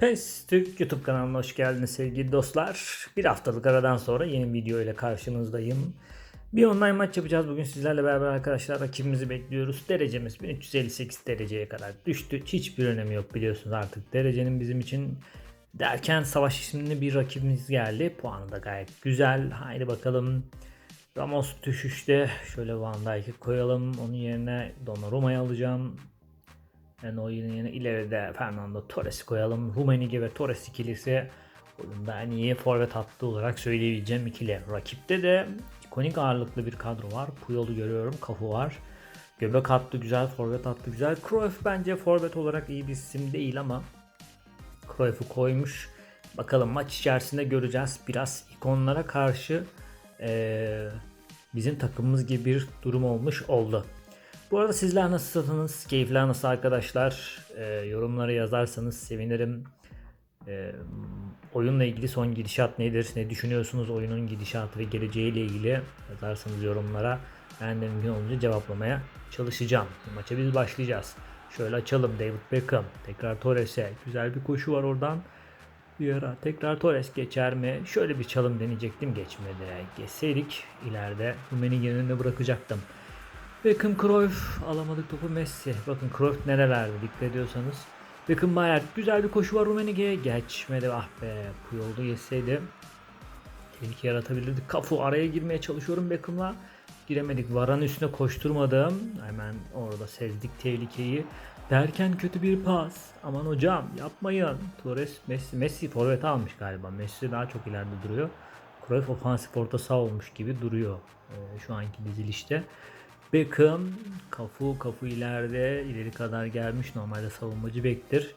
PES Türk YouTube kanalına hoş geldiniz sevgili dostlar. Bir haftalık aradan sonra yeni video ile karşınızdayım. Bir online maç yapacağız bugün sizlerle beraber arkadaşlar. Rakibimizi bekliyoruz. Derecemiz 1358 dereceye kadar düştü. Hiçbir önemi yok biliyorsunuz artık. Derecenin bizim için derken Savaş isimli bir rakibimiz geldi. Puanı da gayet güzel. Haydi bakalım. Ramos düşüşte. Şöyle Van Dijk'i koyalım. Onun yerine Donnarumma'yı alacağım. Yani oyunun yerine ileride Fernando Torres'i koyalım. Rumenige ve Torres ikilisi oyunda iyi forvet hattı olarak söyleyebileceğim ikili. Rakipte de ikonik ağırlıklı bir kadro var. Puyol'u görüyorum. Kafu var. Göbek hattı güzel, forvet hattı güzel. Cruyff bence forvet olarak iyi bir isim değil ama Cruyff'u koymuş. Bakalım maç içerisinde göreceğiz. Biraz ikonlara karşı eee, bizim takımımız gibi bir durum olmuş oldu. Bu arada sizler nasılsınız? Keyifler nasıl arkadaşlar? Ee, yorumlara yazarsanız sevinirim. Ee, oyunla ilgili son gidişat nedir? Ne düşünüyorsunuz oyunun gidişatı ve geleceğiyle ilgili yazarsanız yorumlara. Ben de mümkün olunca cevaplamaya çalışacağım. Maça biz başlayacağız. Şöyle açalım David Beckham. Tekrar Torres'e. Güzel bir koşu var oradan. Bir ara tekrar Torres geçer mi? Şöyle bir çalım deneyecektim geçmedi. Geçseydik ileride Rummenigge'nin önüne bırakacaktım. Beckham Cruyff alamadık topu Messi. Bakın Cruyff nerelerde dikkat ediyorsanız. Beckham Bayer güzel bir koşu var Rummenigge'ye geçmedi ah be Puyol'da geçseydi tehlike yaratabilirdik. Kafu araya girmeye çalışıyorum Beckham'la. Giremedik. Varan üstüne koşturmadım. Hemen orada sezdik tehlikeyi. Derken kötü bir pas. Aman hocam yapmayın. Torres Messi, Messi forvet almış galiba. Messi daha çok ileride duruyor. Cruyff ofansif orta saha olmuş gibi duruyor e, şu anki dizilişte. Beckham kafu kafu ileride ileri kadar gelmiş normalde savunmacı bektir.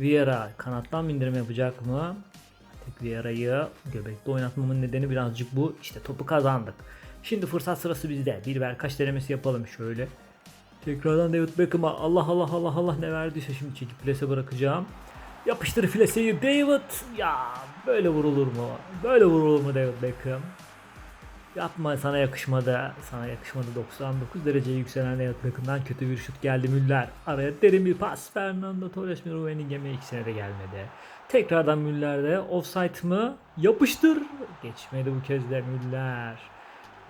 Vieira kanattan bindirme yapacak mı? Tek Vieira'yı göbekte oynatmamın nedeni birazcık bu. İşte topu kazandık. Şimdi fırsat sırası bizde. Bir ver kaç denemesi yapalım şöyle. Tekrardan David Beckham'a Allah Allah Allah Allah ne verdiyse şimdi çekip plase bırakacağım. Yapıştır fleseyi David. Ya böyle vurulur mu? Böyle vurulur mu David Beckham? Yapma sana yakışmadı. Sana yakışmadı 99 dereceye yükselen Beckham'dan kötü bir şut geldi Müller. Araya derin bir pas. Fernando Torres mi ikisine de gelmedi. Tekrardan Müller'de offside mı? Yapıştır. Geçmedi bu kez de Müller.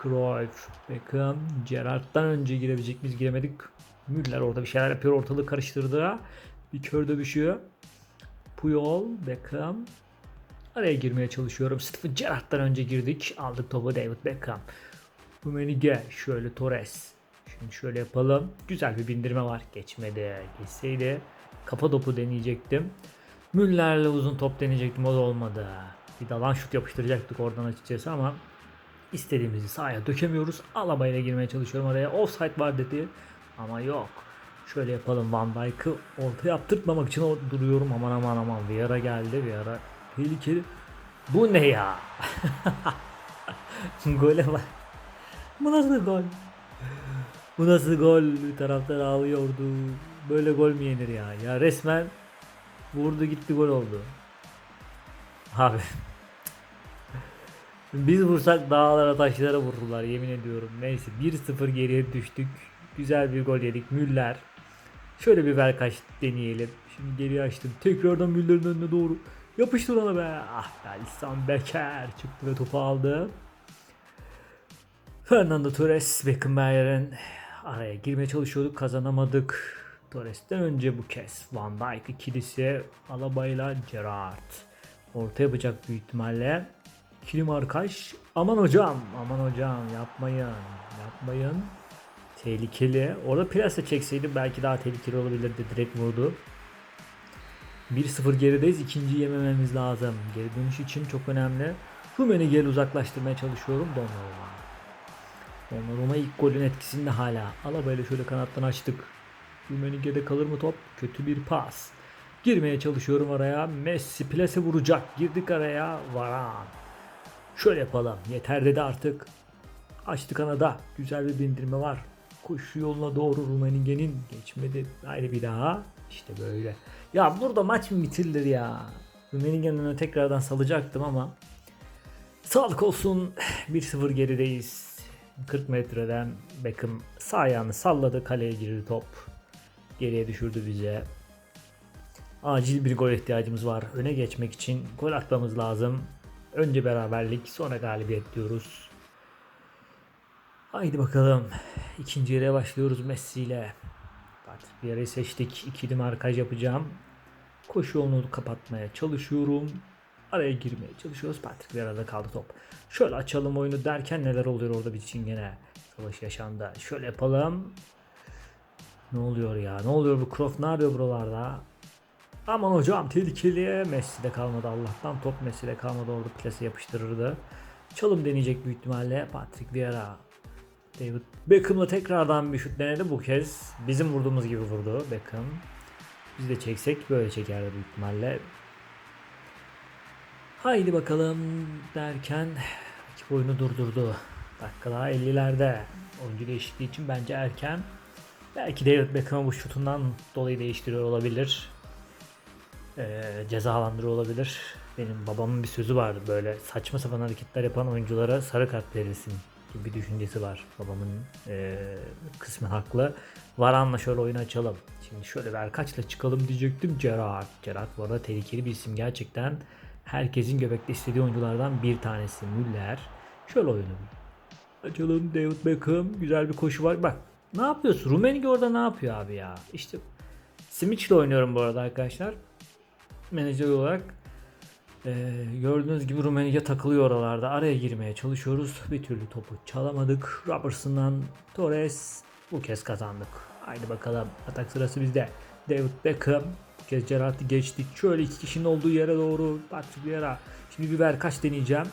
Cruyff, Beckham, Gerrard'dan önce girebilecek biz giremedik. Müller orada bir şeyler yapıyor ortalığı karıştırdı. Bir kör dövüşüyor. Puyol, Beckham, Araya girmeye çalışıyorum. Steven Gerrard'dan önce girdik. Aldık topu David Beckham. Rumenige. Şöyle Torres. Şimdi şöyle yapalım. Güzel bir bindirme var. Geçmedi. Geçseydi kafa topu deneyecektim. Müller'le uzun top deneyecektim. O da olmadı. Bir dalan şut yapıştıracaktık oradan açıkçası ama istediğimizi sahaya dökemiyoruz. Alabayla girmeye çalışıyorum araya. Offside var dedi. Ama yok. Şöyle yapalım Van Dijk'ı orta yaptırtmamak için duruyorum. Aman aman aman. Vieira geldi. Vieira tehlikeli. Bu ne ya? Gole bak. Bu nasıl gol? Bu nasıl gol? Taraftar ağlıyordu. Böyle gol mü yenir ya? Ya resmen vurdu gitti gol oldu. Abi. Biz vursak dağlara taşlara vururlar yemin ediyorum. Neyse 1-0 geriye düştük. Güzel bir gol yedik. Müller. Şöyle bir ver kaç deneyelim. Şimdi geri açtım. Tekrardan Müller'in önüne doğru. Yapıştır ona be. Ah be Alisson Becker çıktı ve topu aldı. Fernando Torres, Beckenbauer'in araya girmeye çalışıyorduk. Kazanamadık. Torres'ten önce bu kez Van Dijk ikilisi Alaba'yla Gerrard. Orta yapacak büyük ihtimalle. İkili markaj. Aman hocam, aman hocam yapmayın, yapmayın. Tehlikeli. Orada plase çekseydi belki daha tehlikeli olabilirdi. Direkt vurdu. 1-0 gerideyiz. İkinciyi yemememiz lazım. Geri dönüş için çok önemli. Rumen'i geri uzaklaştırmaya çalışıyorum. Donnarumma. Donnarumma ilk golün etkisinde hala. Alabayla şöyle kanattan açtık. Rummenigge'de kalır mı top? Kötü bir pas. Girmeye çalışıyorum araya. Messi plase vuracak. Girdik araya. Varan. Şöyle yapalım. Yeter dedi artık. Açtı kanada. Güzel bir bindirme var. Koşu yoluna doğru Rummenigge'nin geçmedi. Haydi bir daha. İşte böyle. Ya burada maç mı bitirilir ya? Rummenigge'nin tekrardan salacaktım ama sağlık olsun 1-0 gerideyiz. 40 metreden Beckham sağ ayağını salladı kaleye girdi top. Geriye düşürdü bize. Acil bir gol ihtiyacımız var. Öne geçmek için gol atmamız lazım. Önce beraberlik sonra galibiyet diyoruz. Haydi bakalım. İkinci yere başlıyoruz Messi ile. Patrick Vieira'yı seçtik. İkili markaj yapacağım. Koşu yolunu kapatmaya çalışıyorum. Araya girmeye çalışıyoruz. Patrick Vieira'da kaldı top. Şöyle açalım oyunu derken neler oluyor orada bir çingene. Savaş yaşandı. Şöyle yapalım. Ne oluyor ya? Ne oluyor bu Croft ne yapıyor buralarda? Aman hocam tehlikeli. Messi'de kalmadı Allah'tan. Top Messi'de kalmadı orada plase yapıştırırdı. Çalım deneyecek büyük ihtimalle Patrick Vieira. David Beckham'la tekrardan bir şut denedi bu kez. Bizim vurduğumuz gibi vurdu Beckham. Biz de çeksek böyle çekerdi büyük ihtimalle. Haydi bakalım derken rakip oyunu durdurdu. Dakika daha 50'lerde. Oyuncu değişikliği için bence erken. Belki David Beckham'ı bu şutundan dolayı değiştiriyor olabilir. Ee, cezalandırıyor olabilir. Benim babamın bir sözü vardı böyle saçma sapan hareketler yapan oyunculara sarı kart verilsin gibi bir düşüncesi var. Babamın e, kısmen haklı. Varan'la şöyle oyunu açalım. Şimdi şöyle Verkaç'la çıkalım diyecektim. Gerard. Gerard bu arada tehlikeli bir isim gerçekten. Herkesin göbekte istediği oyunculardan bir tanesi Müller. Şöyle oyunu açalım. David Beckham. Güzel bir koşu var. Bak ne yapıyorsun? Rumenige orada ne yapıyor abi ya? İşte Simic ile oynuyorum bu arada arkadaşlar. Menajer olarak. Ee, gördüğünüz gibi Rumenige takılıyor oralarda. Araya girmeye çalışıyoruz. Bir türlü topu çalamadık. Robertson'dan Torres bu kez kazandık. Haydi bakalım. Atak sırası bizde. David Beckham. Bu kez Gerrard'ı geçtik. Şöyle iki kişinin olduğu yere doğru. Patrick Vieira. Şimdi bir ver kaç deneyeceğim.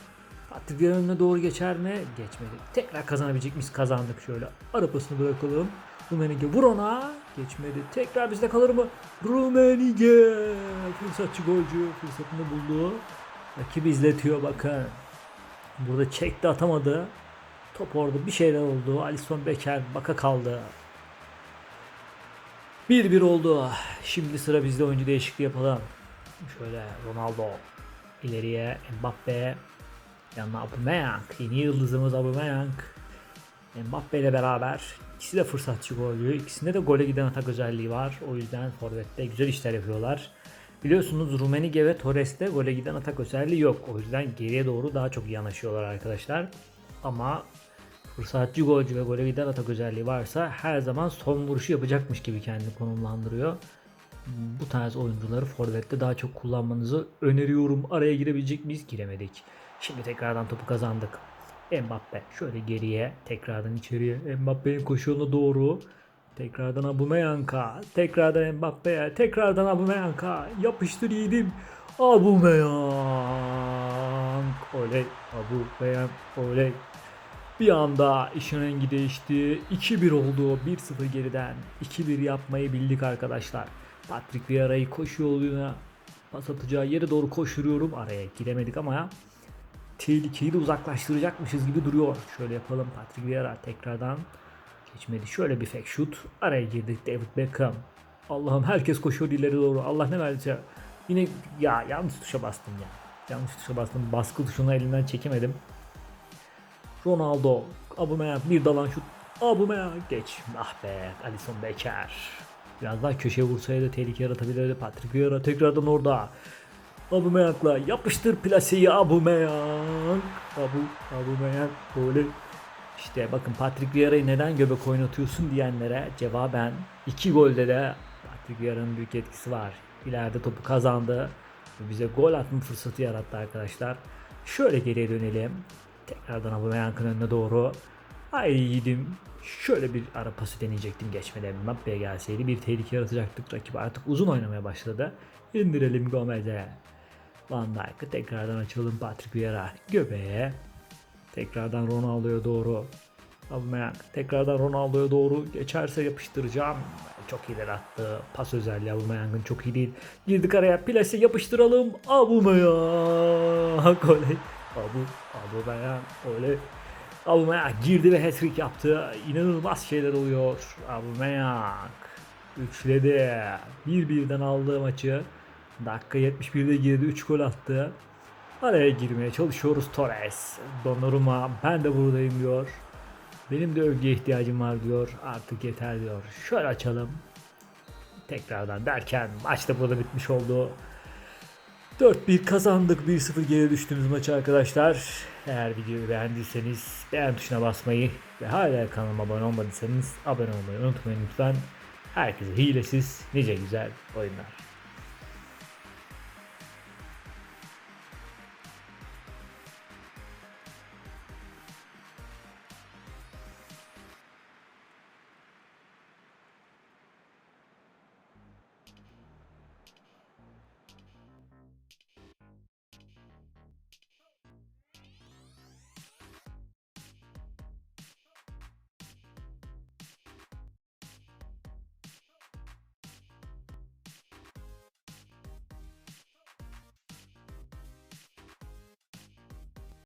Patrick Vieira'nın önüne doğru geçer mi? Geçmedi. Tekrar kazanabilecek miyiz? Kazandık şöyle. Arapasını bırakalım. Rumenige vur ona. Geçmedi. Tekrar bizde kalır mı? Rumenige. Fırsatçı golcü. Fırsatını buldu. Rakibi izletiyor bakın. Burada çekti atamadı. Top orada bir şeyler oldu. Alisson Becker baka kaldı. 1-1 oldu. Şimdi sıra bizde oyuncu değişikliği yapalım. Şöyle Ronaldo ileriye Mbappe yanına Aubameyang yeni yıldızımız Aubameyang Mbappe ile beraber ikisi de fırsatçı golcü. İkisinde de gole giden atak özelliği var. O yüzden forvette güzel işler yapıyorlar. Biliyorsunuz Rumenige ve Torres'te gole giden atak özelliği yok. O yüzden geriye doğru daha çok yanaşıyorlar arkadaşlar. Ama fırsatçı golcü ve gole giden atak özelliği varsa her zaman son vuruşu yapacakmış gibi kendini konumlandırıyor. Bu tarz oyuncuları forvette daha çok kullanmanızı öneriyorum. Araya girebilecek miyiz? Giremedik. Şimdi tekrardan topu kazandık. Mbappe. Şöyle geriye tekrardan içeriye. Mbappe'nin koşu yoluna doğru. Tekrardan Aubameyang'a tekrardan Mbappe'ye tekrardan Aubameyang'a yapıştır yedim Aubameyang oley Aubameyang oley. Bir anda işin rengi değişti. 2-1 oldu 1-0 geriden. 2-1 yapmayı bildik arkadaşlar. Patrick Vieira'yı koşu yoluna pas atacağı yere doğru koşturuyorum. Araya giremedik ama tehlikeyi de uzaklaştıracakmışız gibi duruyor. Şöyle yapalım Patrick Vieira tekrardan geçmedi. Şöyle bir fake shoot. Araya girdik David Beckham. Allah'ım herkes koşuyor ileri doğru. Allah ne verdiyse. Yine ya yanlış tuşa bastım ya. Yanlış tuşa bastım. Baskı tuşunu elimden çekemedim. Ronaldo. Aubameyang bir dalan şut. Aubameyang geç. Ah be Alisson Becker. Biraz daha köşeye vursaydı tehlike yaratabilirdi. Patrick Vieira tekrardan orada. Aubameyang'la yapıştır plaseyi Aubameyang. Abu, Aubameyang böyle. İşte bakın Patrick Vieira'yı neden göbek oynatıyorsun diyenlere cevaben iki golde de Patrick Vieira'nın büyük etkisi var. İleride topu kazandı bize gol atma fırsatı yarattı arkadaşlar. Şöyle geriye dönelim. Tekrardan Aubameyang'ın önüne doğru. Haydi yiğidim. Şöyle bir ara pası deneyecektim geçmeden Mbappe'ye gelseydi bir tehlike yaratacaktık. Rakip artık uzun oynamaya başladı. İndirelim Gomez'e. Van Dijk'ı tekrardan açalım Patrick Vieira göbeğe. Tekrardan Ronaldo'ya doğru. Aubameyang tekrardan Ronaldo'ya doğru geçerse yapıştıracağım. Çok ileri attı. Pas özelliği Aubameyang'ın çok iyi değil. Girdik araya plase yapıştıralım. Aubameyang oley. Abu, Aubameyang oley. Aubameyang girdi ve hat-trick yaptı. İnanılmaz şeyler oluyor. Aubameyang üçledi. Bir birden aldığı maçı. Dakika 71'de girdi 3 gol attı. Araya girmeye çalışıyoruz Torres. Donnarumma ben de buradayım diyor. Benim de övgüye ihtiyacım var diyor. Artık yeter diyor. Şöyle açalım. tekrardan derken maç da burada bitmiş oldu. 4-1 kazandık 1-0 geri düştüğümüz maçı arkadaşlar. Eğer videoyu beğendiyseniz beğen tuşuna basmayı ve hala kanalıma abone olmadıysanız abone olmayı unutmayın lütfen. Herkese hilesiz nice güzel oyunlar.